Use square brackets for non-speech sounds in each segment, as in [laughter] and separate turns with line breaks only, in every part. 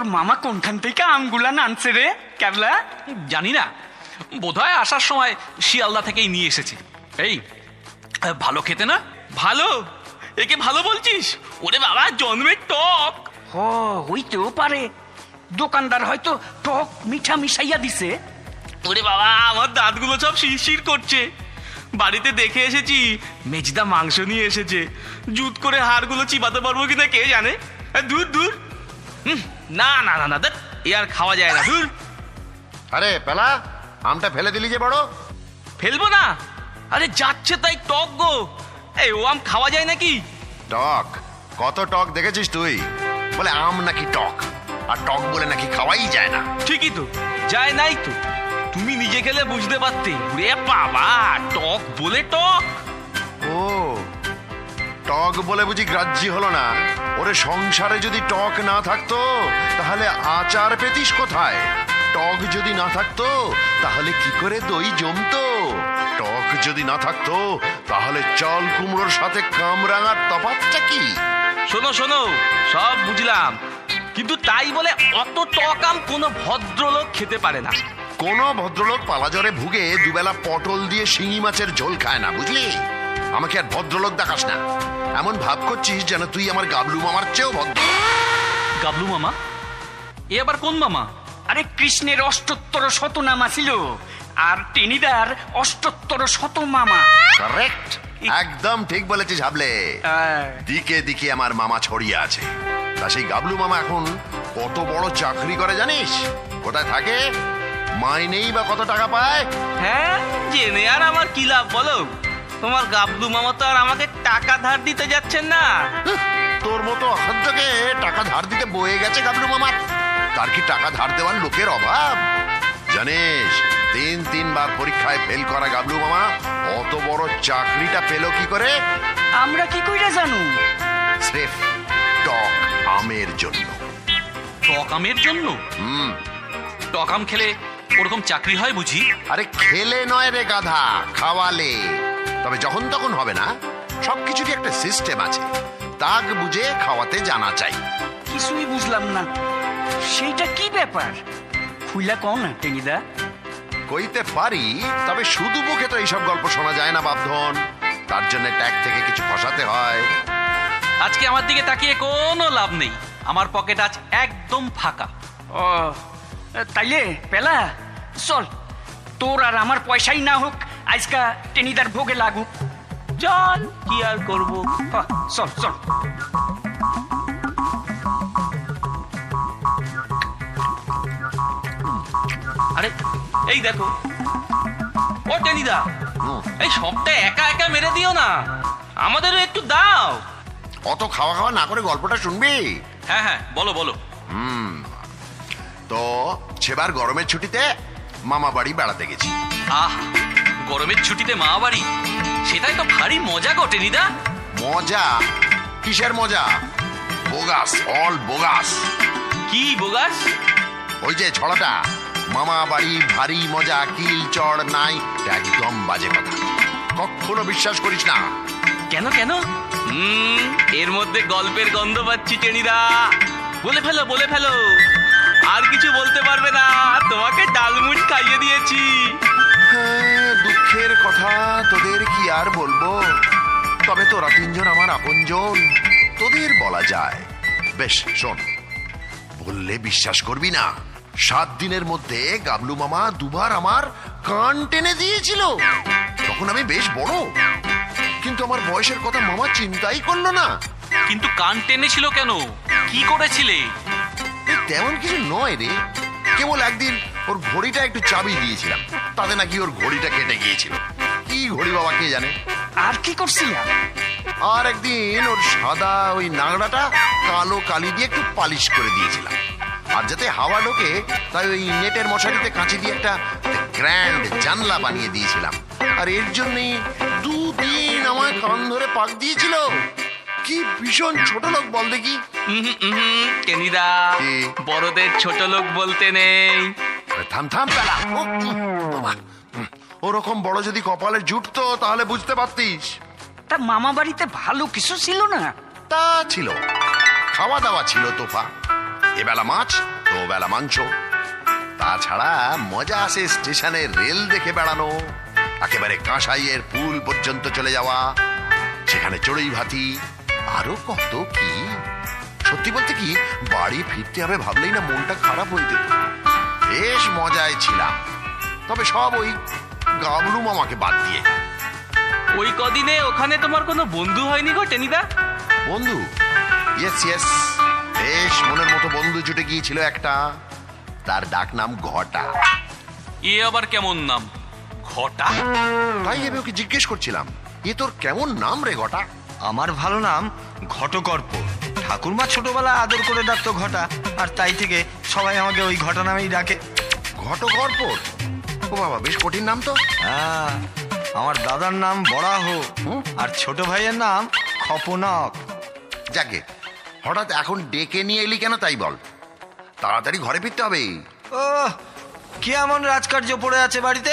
তোর মামা কোনখান থেকে আমগুলা নানছে রে? ক্যাবলা
জানি না বোধহয় আসার সময় শিয়ালদা থেকেই নিয়ে এসেছে। এই ভালো খেতে না?
ভালো? একে ভালো বলছিস? ওরে বাবা জন্মের টক।
ও হইতেও পারে। দোকানদার হয়তো টক মিঠা মিশাইয়া দিছে।
ওরে বাবা আমার দাঁতগুলো সব শিরশির করছে। বাড়িতে দেখে এসেছি মেজদা মাংস নিয়ে এসেছে। জুত করে হাড়গুলো চিবাতে পারব কিনা কে জানে? দূর দূর। না না না না দেখ এ আর খাওয়া যায় না। দূর
আরে পেলা আমটা ফেলে দিলি যে বড়।
ফেলব না? আরে যাচ্ছে তাই টক গো। এই ও আম খাওয়া যায় নাকি?
টক? কত টক দেখেছিস তুই? বলে আম নাকি টক আর টক বলে নাকি খাওয়াই যায় না।
ঠিকই তো যায় নাই তো। তুমি নিজে খেলে বুঝতে পারতে। রে বাবা টক বলে টক।
ও টক বলে বুঝি গ্রাহ্যি হলো না। ওরে সংসারে যদি টক না থাকতো তাহলে আচার পেতিস কোথায়? টক যদি না থাকতো তাহলে কি করে দই জমতো? টক যদি না থাকতো তাহলে চাল কুমড়োর সাথে কামরাঙার তফাৎটা কি?
শোনো শোনো সব বুঝলাম। কিন্তু তাই বলে অত টক আম কোনো ভদ্রলোক খেতে পারে না।
কোনো ভদ্রলোক পালাজরে ভুগে দুবেলা পটল দিয়ে শিঙি মাছের ঝোল খায় না বুঝলি? আমাকে আর ভদ্রলোক দেখাস না। এমন ভাব করছিস যেন তুই আমার গাবলু মামার চেয়েও ভদ্র।
গাবলু মামা? এ আবার কোন মামা?
আরে কৃষ্ণের অষ্টোত্তর শত নামা ছিল আর টেনিদার অষ্টোত্তর শত মামা।
কারেক্ট একদম ঠিক বলেছিস হাবলে।
আহ,
দিকে দিকে আমার মামা ছড়িয়ে আছে। তা সেই গাবলু মামা এখন কত বড় চাকরি করে জানিস? কোথায় থাকে? মাইনেই বা কত টাকা পায়?
হ্যাঁ জেনে আর আমার কি লাভ বলো? তোমার গাবলু মামা তো আর আমাকে টাকা ধার দিতে যাচ্ছেন না।
তোর মতো অসাধ্যকে টাকা ধার দিতে বয়ে গেছে গাবলু মামা। তার কি টাকা ধার দেওয়ার লোকের অভাব? জানিস তিন তিনবার পরীক্ষায় ফেল করা গাবলু মামা অত বড় চাকরিটা পেল কি করে?
আমরা কি কইরা জানু?
স্রেফ টক আমের জন্য।
টক আমের জন্য?
হুম।
টক আম খেলে ওরকম চাকরি হয় বুঝি?
আরে খেলে নয় রে গাধা খাওয়ালে। তবে যখন তখন হবে না সবকিছুরই একটা সিস্টেম আছে। তাক বুঝে খাওয়াতে জানা চাই।
কিছুই বুঝলাম না। সেইটা কি ব্যাপার? খুইলা কও না টেনিদা?
কইতে পারি তবে শুধু মুখে তো এইসব গল্প শোনা যায় না বাপধন। তার জন্য ট্যাগ থেকে কিছু ফসাতে হয়।
আজকে আমার দিকে তাকিয়ে কোনো লাভ নেই। আমার পকেট আজ একদম ফাঁকা।
ও তাইলে পেলা চল। তোর আর আমার পয়সাই না হোক আজকা টেনিদার ভোগে লাগুক
চল কি আর করব?
চল চল
আরে এই দেখো। ও টেনিদা এই সবটা একা একা মেরে দিও না। আমাদেরও একটু দাও।
অত খাওয়া খাওয়া না করে গল্পটা শুনবি?
হ্যাঁ হ্যাঁ বলো বলো। হুম।
তো সেবার গরমের ছুটিতে মামা বাড়ি বেড়াতে গেছি।
আহ গরমের ছুটিতে মা বাড়ি? সেটাই তো ভারী মজা গো টেনিদা।
মজা? কিসের মজা? Bogus all bogus.
কি বোগাস?
ওই যে ছড়াটা। মামা বাড়ি ভারী মজা কিল চড় নাই একদম বাজে কথা। কখনো বিশ্বাস করিস না।
কেন কেন? হুম এর মধ্যে গল্পের গন্ধ পাচ্ছি টেনিদা। বলে ফেলো বলে ফেলো। আর কিছু বলতে পারবে না। তোমাকে ডালমুট খাইয়ে দিয়েছি।
দুঃখের কথা তোদের কি আর বলব? তবে তোরা তিনজন আমার আপনজন তোদের বলা যায়। বেশ শোন বললে বিশ্বাস করবি না সাত দিনের মধ্যে গাবলু মামা দুবার আমার কান টেনে দিয়েছিল। তখন আমি বেশ বড় কিন্তু আমার বয়সের কথা মামা চিন্তাই করল না।
কিন্তু কান টেনেছিল কেন? কি করেছিলে?
তেমন কিছু নয় রে কেবল একদিন ওর ঘড়িটা একটু চাবি দিয়েছিলাম। তাতে নাকি ওর ঘড়িটা কেটে গিয়েছিল। কি ঘড়ি বাবা কে জানে?
আর কি করছিলাম
আর একদিন ওর সাদা ওই নাংড়াটা কালো কালি দিয়ে একটু পালিশ করে দিয়েছিলাম। আর যাতে হাওয়া ঢোকে তাই ওই নেটের মশারিতে কাঁচি দিয়ে একটা গ্র্যান্ড জানলা বানিয়ে দিয়েছিলাম। আর এর জন্যই দুদিন আমার কান ধরে পাক দিয়েছিল। কি ভীষণ ছোট লোক বল দেখি।
টেনিদা বড়দের ছোট লোক বলতে নেই।
থাম থাম পেলা। বাবা ওরকম বড় যদি কপালে জুটতো তাহলে বুঝতে পারতিস।
তা মামা বাড়িতে ভালো কিছু ছিল না?
তা ছিল। খাওয়া দাওয়া ছিল তোফা। এবেলা মাছ তো বেলা মাংস। তাছাড়া মজা আসে স্টেশনে রেল দেখে বেড়ানো। একেবারে কাঁসাইয়ের পুল পর্যন্ত চলে যাওয়া। সেখানে চড়ুই ভাতি। আরও কত কি? সত্যি বলতে কি বাড়ি ফিরতে হবে ভাবলেই না মনটা খারাপ হয়ে যেত। বেশ মজায় ছিলাম। তবে সব ওই গাবলু মামাকে বাদ দিয়ে।
ওই কদিনে ওখানে তোমার কোনো বন্ধু হয়নি গো টেনিদা?
বন্ধু? ইয়েস ইয়েস বেশ মনের মতো বন্ধু জুটে গিয়েছিল একটা। তার ডাক নাম ঘটা।
এ আবার কেমন নাম? ঘটা?
তাই আমি ওকে জিজ্ঞেস করছিলাম এ তোর কেমন নাম রে ঘটা?
আমার ভালো নাম ঘটকর্প। ঠাকুরমা ছোটবেলা আদর করে ডাকতো ঘটা আর তাই থেকে সবাই আমাকে ওই ঘটা নামেই ডাকে।
ঘটঘরপর ও বাবা বেশ কঠিন নাম তো।
হ্যাঁ আমার দাদার নাম বরাহ? আর ছোট ভাইয়ের নাম খপনক।
যাকে হঠাৎ এখন ডেকে নিয়ে এলি কেন তাই বল? তাড়াতাড়ি ঘরে ফিরতে হবে।
ও কি এমন রাজকার্য পড়ে আছে বাড়িতে?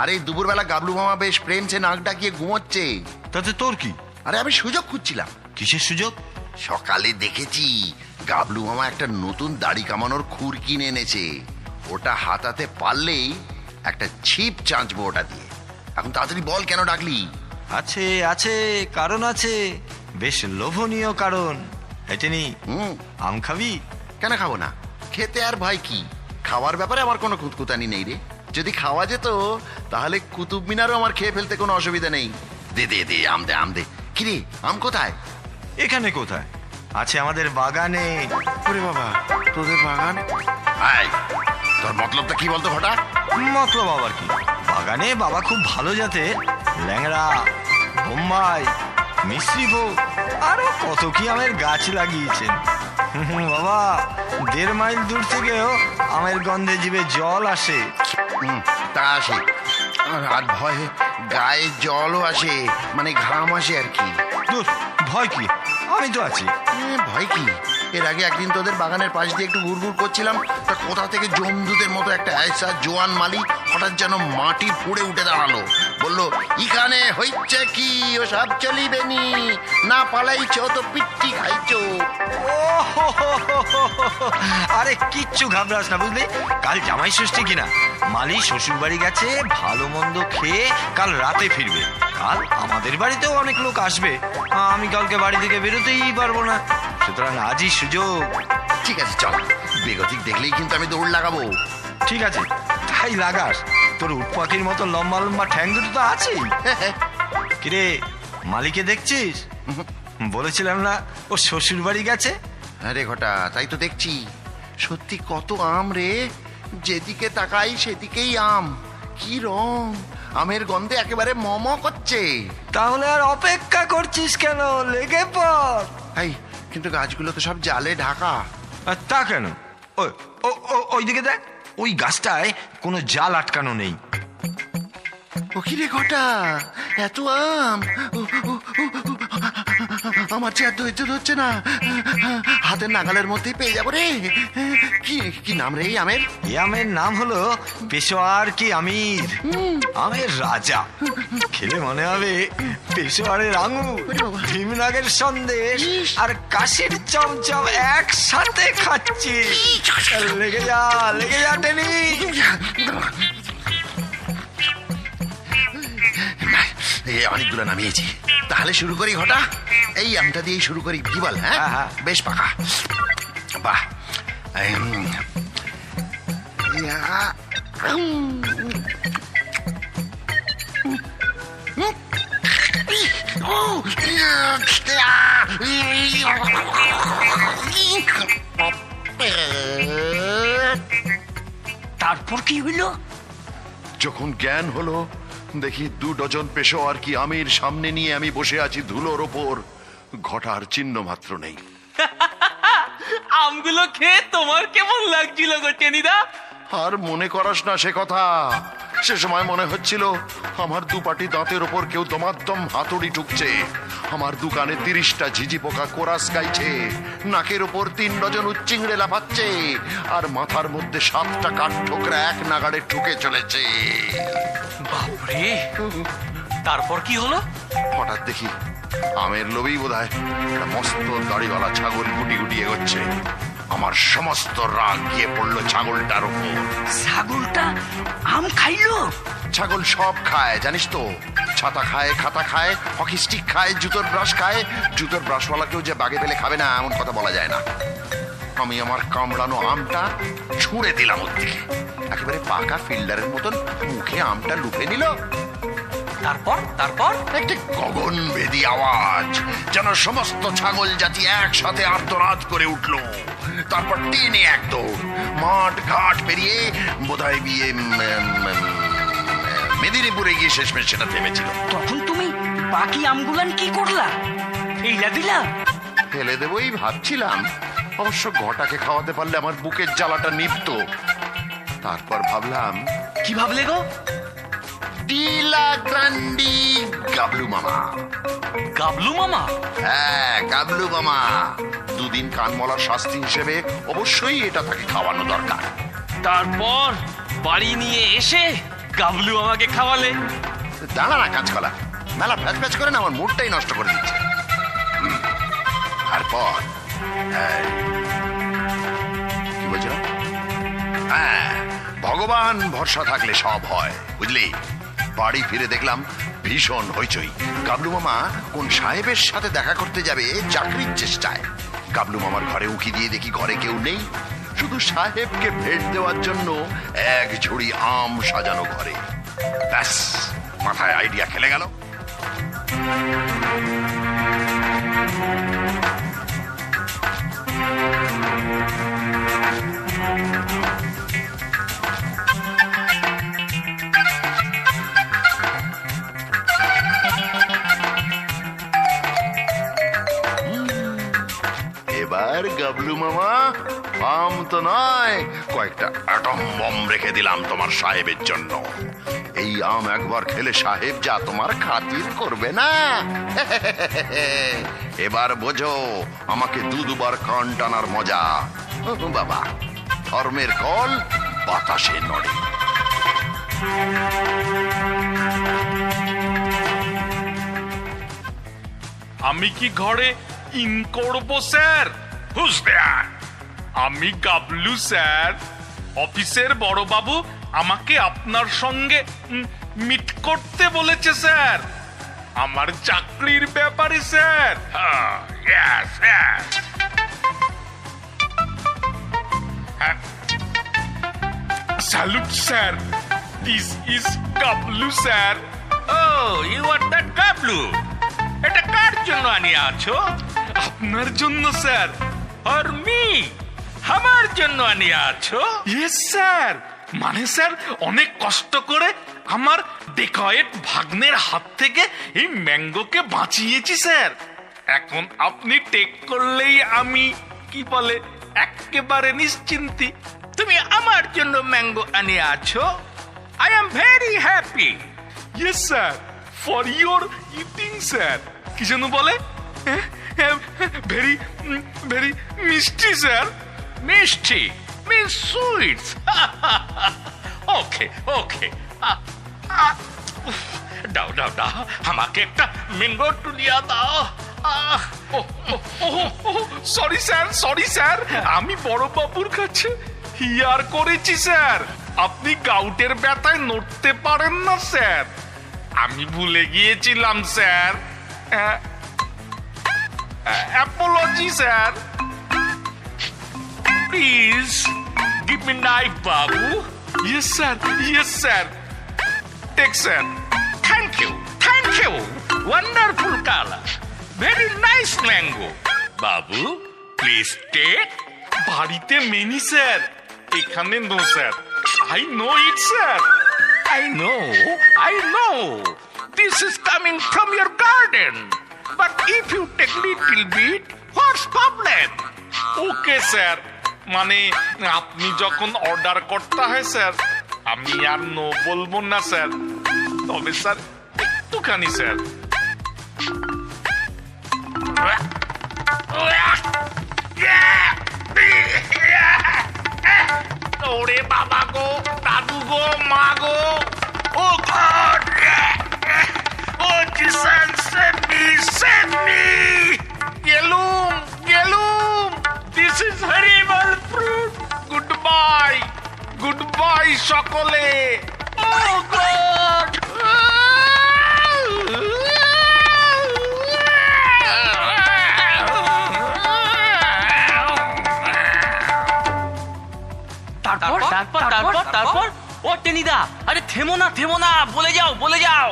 আরে দুপুরবেলা গাবলু মামা বেশ প্রেম সে নাক ডাকিয়ে ঘুমোচ্ছে।
তাতে তোর কি?
আরে আমি সুযোগ খুঁজছিলাম।
কিসের সুযোগ?
সকালে দেখেছি গাবলু মামা একটা নতুন দাড়ি কামানোর খুর কিনে এনেছে। ওটা হাতাতে পারলেই একটা ছিপ চাঁচবো ওটা দিয়ে। এখন তাড়াতাড়ি বল কেন ডাকলি?
আছে আছে কারণ আছে। বেশ লোভনীয় কারণ। হেটেনি
হুম।
আম খাবি?
কেন খাব না? খেতে আর ভাই কি? খাওয়ার ব্যাপারে আমার কোনো কুতকুতানি নেই রে। যদি খাওয়া যেত তাহলে কুতুব মিনারও আমার খেয়ে ফেলতে কোনো অসুবিধা নেই। দে দে দে আম দে আম দে। কিরে আম কোথায়?
এখানে কোথায়? আছে আমাদের বাগানে।
ওরে বাবা তোদের বাগান? আয় তোর মতলবটা কি বলতো হঠাৎ
মতলব আবার কি? বাগানে বাবা খুব ভালো জাতের ল্যাংড়া বোম্বাই মিশ্রি ভোগ আরও কত কি আমের গাছ লাগিয়েছেন। বাবা দেড় মাইল দূর থেকেও আমের গন্ধে জীবে জল আসে।
তা আসে। আর- আর ভয়ে গায়ে জলও আসে মানে ঘাম আসে আর কি।
দূর ভয় কি? আমি তো আছি।
ভয় কি? এর আগে একদিন তোদের বাগানের পাশ দিয়ে একটু ঘুরঘুর করছিলাম, তা কোথা থেকে জমদুদের মতো একটা আয়সা জোয়ান মালি হঠাৎ যেন মাটি ফুড়ে উঠে দাঁড়াল। বলল ইখানে হইছে কি? ও সব চলিবে নি। না পালাইছো তো পিট্টি খাইছো।
আরে কিচ্ছু ঘাবড়াস না বুঝলি? কাল জামাই ষষ্ঠী কিনা? মালি শ্বশুর বাড়ি গেছে ভালো মন্দ খেয়ে কাল রাতে ফিরবে। কাল আমাদের বাড়িতেও অনেক লোক আসবে। আমি কালকে বাড়ি থেকে বেরোতেই পারব না। সুতরাং আজই সুযোগ।
ঠিক আছে চল। বেগতিক দেখলেই কিন্তু আমি দৌড় লাগাবো।
ঠিক আছে তাই লাগাস। তোর উট পাখির মতো লম্বা লম্বা ঠ্যাং দুটো তো আছেই। [laughs] কিরে মালিকে দেখছিস? [laughs] বলেছিলাম না ও শ্বশুর বাড়ি গেছে?
আরে ঘটা তাই তো দেখছি। সত্যি কত আম রে যেদিকে তাকাই সেদিকেই আম। কি রং আমের গন্ধে একেবারে মম করছে।
তাহলে আর অপেক্ষা করছিস কেন? লেগে পড়।
এই কিন্তু গাছগুলো তো সব জালে ঢাকা।
আর তা কেন? ওই ও ও ওইদিকে দেখ। ওই গাছটায় কোনো জাল আটকানো নেই।
ও কি রে ঘটা এত আম। আমার যে আর ধৈর্য হচ্ছে না। হাতের নাগালের মধ্যেই পেয়ে যাব রে। কি কি নাম রে এই আমের?
এ আমের নাম হলো পেশোয়ার কি আমির। আমের রাজা। খেলে মনে হবে পেশোয়ারের আঙুর ভীমনাগের সন্দেশ আর কাশির চমচম একসাথে খাচ্ছি লেগে যা লেগে যা টেনি।
অনেকগুলো নামিয়েছি তাহলে শুরু করি ঘটা এই আমটা দিয়েই শুরু করি কি বল হ্যাঁ
হ্যাঁ, হ্যাঁ।
বেশ পাকা বাহ ইয়া, ইয়া, ইয়া।
তারপর কি হইল
যখন জ্ঞান হলো দেখি দু ডজন পেশো আর কি আমির সামনে নিয়ে আমি বসে আছি ধুলোর ওপর। ঘটার চিহ্ন মাত্র নেই। [laughs]
আমগুলো খেয়ে তোমার কেমন লাগছিল গো টেনিদা?
আর মনে করাস না সে কথা। সে সময় মনে হচ্ছিল আমার দুপাটি দাঁতের ওপর কেউ দমাদ্দম হাতুড়ি ঠুকছে। আমার দোকানে তিরিশটা ঝিঝি পোকা কোরাস গাইছে। নাকের ওপর তিন ডজন উচ্চিংড়ে লাফাচ্ছে। আর মাথার মধ্যে সাতটা কাঠ ঠোকরা এক নাগাড়ে ঠুকে চলেছে।
বাপরে! তারপর কি হলো?
হঠাৎ দেখি আমের লোভেই বোধ হয় একটা মস্ত দাড়িওয়ালা ছাগল গুটি গুটি এগোচ্ছে। আমার সমস্ত রাগ গিয়ে পড়ল ছাগলটার উপর
ছাগলটা আম খাইলো?
ছাগল সব খায় জানিস তো? ছাতা খায় খাতা খায় হকি স্টিক খায় জুতোর ব্রাশ খায়। জুতোর ব্রাশওয়ালাকেও যে বাগে পেলে খাবে না এমন কথা বলা যায় না। আমি আমার কামড়ানো আমটা ছুঁড়ে দিলাম ওর দিকে। একেবারে পাকা ফিল্ডারের মতন মুখে আমটা লুফে নিল।
তারপর তারপর?
একটি গগন বেদি আওয়াজ যেন সমস্ত ছাগল জাতি একসাথে আর্তনাদ করে উঠল। তারপর টেনে এক দৌড় মাঠ ঘাট পেরিয়ে বোধহয় বিয়ে মেদিনীপুরে গিয়ে শেষমেশ সেটা থেমেছিল
তখন তুমি বাকি আমগুলান কি করলা? ফেইলা দিলা?
ফেলে দেবই ভাবছিলাম। অবশ্য ঘটাকে খাওয়াতে পারলে আমার বুকের জ্বালাটা নিভত। তারপর ভাবলাম
কি ভাবলে গো?
ডিলা গ্রান্ডি গাবলু মামা।
গাবলু মামা?
হ্যাঁ গাবলু মামা। দুদিন কানমলার শাস্তি হিসেবে অবশ্যই এটা তাকে খাওয়ানো দরকার।
তারপর বাড়ি নিয়ে এসে গাবলু আমাকে খাওয়ালে।
দাঁড়া না কাজকলা মেলা ফ্যাচ ফ্যাচ করে না, আমার মুডটাই নষ্ট করে দিচ্ছে। তারপর কি বলছিলাম হ্যাঁ ভগবান ভরসা থাকলে সব হয়, বুঝলি? বাড়ি ফিরে দেখলাম ভীষণ হইচই। গাবলু মামা কোন সাহেবের সাথে দেখা করতে যাবে, চাকরির চেষ্টায়। গাবলু মামার ঘরে উকি দিয়ে দেখি ঘরে কেউ নেই। শুধু সাহেবকে ভেট দেওয়ার জন্য এক ঝুড়ি আম সাজানো ঘরে। ব্যাস, মাথায় আইডিয়া খেলে গেল। আম তো নয়। কয়েকটা অ্যাটম বম রেখে দিলাম তোমার সাহেবের জন্য। এই আম একবার খেলে সাহেব যা তোমার খাতির করবে না। [laughs] এবার বোঝো আমাকে দু দুবার কান টানার মজা। বাবা ধর্মের কল বাতাসে নড়ে।
আমি কি ঘরে ইন করব স্যার? হুস দেয়ার। আমি গাবলু স্যার। অফিসের বড়বাবু আমাকে আপনার সঙ্গে মিট করতে বলেছে স্যার। আমার চাকরির ব্যাপারে sir. Salute sir. This is Gablu sir.
Oh you are that Gablu. এটা কার জন্য আনিয়ে আছো?
আপনার জন্য স্যার।
আর মি আমার জন্য আনিয়ে আছো?
ইয়েস স্যার মানে স্যার অনেক কষ্ট করে আমার ডেকয়েট ভাগ্নের হাত থেকে এই ম্যাঙ্গোকে বাঁচিয়েছি স্যার এখন আপনি টেক করলেই আমি কি বলে একেবারে নিশ্চিন্তি।
তুমি আমার জন্য ম্যাঙ্গো আনিয়ে আছো? I am very happy
yes sir for your eating sir কি যেন বলে? ভেরি ভেরি মিষ্টি স্যার
মিষ্টি মিস সুইটস ওকে ওকে দাও দাও দাও, আমাকে একটা ম্যাঙ্গো টুলিয়া দাও।
সরি স্যার সরি স্যার আমি বড় বাবুর কাছে হিয়ার করেছি স্যার আপনি গাউটের ব্যথায় নড়তে পারেন না স্যার আমি ভুলে গিয়েছিলাম sir apology sir
please give me knife Babu
yes sir yes sir take sir
thank you thank you wonderful colour very nice mango Babu please take
বাড়িতে মেনি স্যার এখানে no sir I know it sir
I know, I know. This is coming from your garden. But if you take little bit, what's problem?
Okay sir মানে আপনি যখন order করতে হয়, sir, আমি আর no বলব না, sir. তবে, স্যার, একটুখানি, স্যার।
ওরে বাবা গো, দাদু গো, মা গো। ও গেলুম গেলুম। This is very
good bye সকলে।
তারপর?
তারপর? তারপর? তারপর? ও টেনিদা আরে থেমো না থেমো না বলে যাও বলে যাও।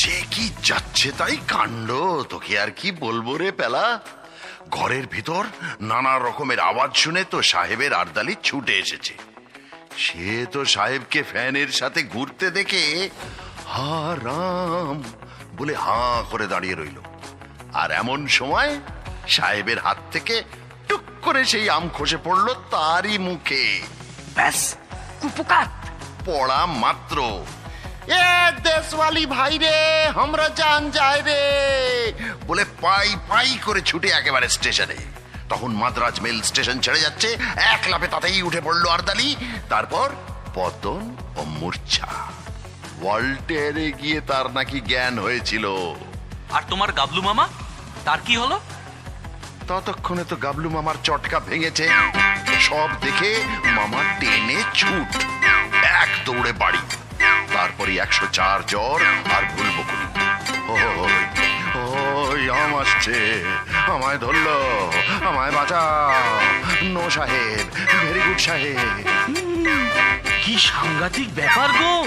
সে কি যাচ্ছে তাই কাণ্ড? তোকে আর কি বলব রে পেলা? ঘরের ভিতর নানা রকমের আওয়াজ শুনে তো সাহেবের আরদালি ছুটে এসেছে। সে তো সাহেবকে ফ্যানের সাথে ঘুরতে দেখে হা রাম বলে হাঁ করে দাঁড়িয়ে রইল। আর এমন সময় সাহেবের হাত থেকে টুক করে সেই আম খসে পড়ল তারই মুখে।
ব্যাস কুপকাত
পড়া মাত্র। এ দেশওয়ালি ভাই রে আমরা জান যায় রে। বলে পাই পাই করে ছুটে একেবারে স্টেশনে। তখন মাদ্রাজ মেল স্টেশন ছেড়ে যাচ্ছে এক লাফে তাতেই উঠে পড়ল আরদালি। তারপর পতন ও মূর্ছা। ওয়াল্টেরে গিয়ে তার নাকি জ্ঞান হয়েছিল।
আর তোমার গাবলু মামা? তার কি হলো?
ততক্ষণে তো গাবলু মামার চটকা ভেঙেছে। সব দেখে মামা টেনে ছুট এক দৌড়ে বাড়ি। তারপরে একশো চার জ্বর আর ভুল বকুনি। ওই, ওই আম আসছে। আমায় ধরলো আমায় বাঁচাও। নো সাহেব ভেরি গুড সাহেব।
কি সাংঘাতিক ব্যাপার গো।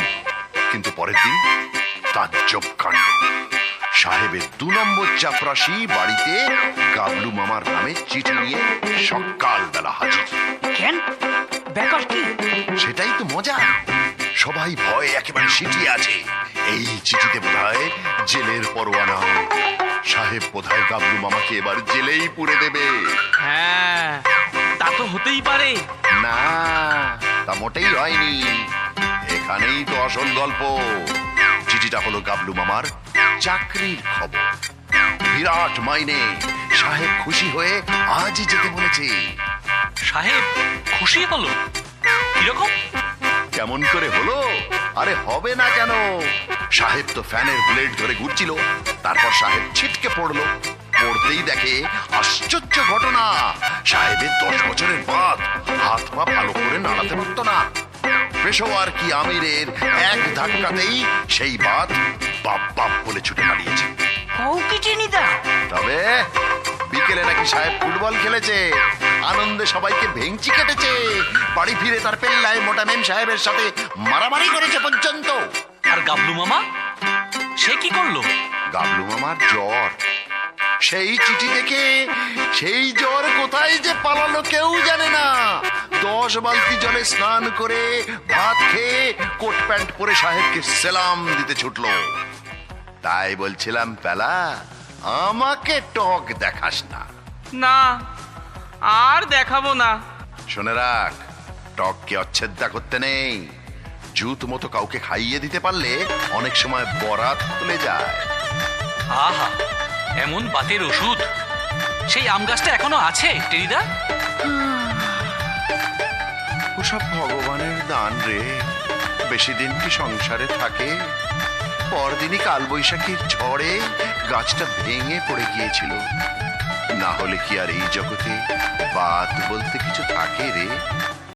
কিন্তু পরের দিন তাজ্জব কাণ্ড। সাহেবের দু নম্বর চাপরাশি বাড়িতে গাবলু মামার নামে চিঠি নিয়ে সকালবেলা হাজির।
কেন? ব্যাপার কি?
সেটাই তো মজা। সবাই ভয়ে একেবারে সিটিয়ে আছে। এই চিঠিতে বোধহয় জেলের পরোয়ানা সাহেব বোধহয় গাবলু মামাকে এবার জেলেই পুরে দেবে।
হ্যাঁ তা তো হতেই পারে।
না তা মোটেই হয়নি। এখানেই তো আসল গল্প। চিঠিটা হলো গাবলু মামার চাকরির খবর। বিরাট মাইনে সাহেব খুশি হয়ে আজই যেতে বলেছে।
সাহেব খুশি হলো? কীরকম?
কেমন করে হলো? আরে হবে না কেন? সাহেব তো ফ্যানের ব্লেড ধরে ঘুরছিল তারপর সাহেব ছিটকে পড়ল। পড়তেই দেখে আশ্চর্য ঘটনা। সাহেবের দশ বছরের বাদ হাত পা ভালো করে নাড়াতে পারতো না। পেশোয়ার কি আমিরের এক ধাক্কাতেই সেই বাদ বাপ বাপ বলে ছুটে
টেনিদা
তবে বিকেলে নাকি সাহেব ফুটবল খেলেছে। আনন্দে সবাইকে ভেঙচি কেটেছে। বাড়ি ফিরে তার পেল্লায় মোটা মেম সাহেবের সাথে মারামারি করেছে পর্যন্ত।
আর গাবলু মামা? সে কি করল?
গাবলু মামার জ্বর। সেই চিঠি দেখে সেই জ্বর কোথায় যে পালালো কেউ জানে না। দশ বালতি জলে স্নান করে ভাত খেয়ে কোট প্যান্ট পরে সাহেবকে সেলাম দিতে ছুটলো। তাই বলছিলাম পেলা আমাকে টক দেখাস না।
না আর দেখাবো না।
শুনে রাখ টককে অচ্ছেদ্যা করতে নেই। জুত মতো কাউকে খাইয়ে দিতে পারলে অনেক সময় বরাত খুলে যায়।
আহা এমন বাতের ওষুধ। সেই আম গাছটা এখনও আছে টেনিদা
ওসব ভগবানের দান রে। বেশি দিন কি সংসারে থাকে? পরদিনই কালবৈশাখীর ঝড়ে গাছটা ভেঙে পড়ে গিয়েছিল। না হলে কি আর এই জগতে বাত বলতে কিছু থাকে রে?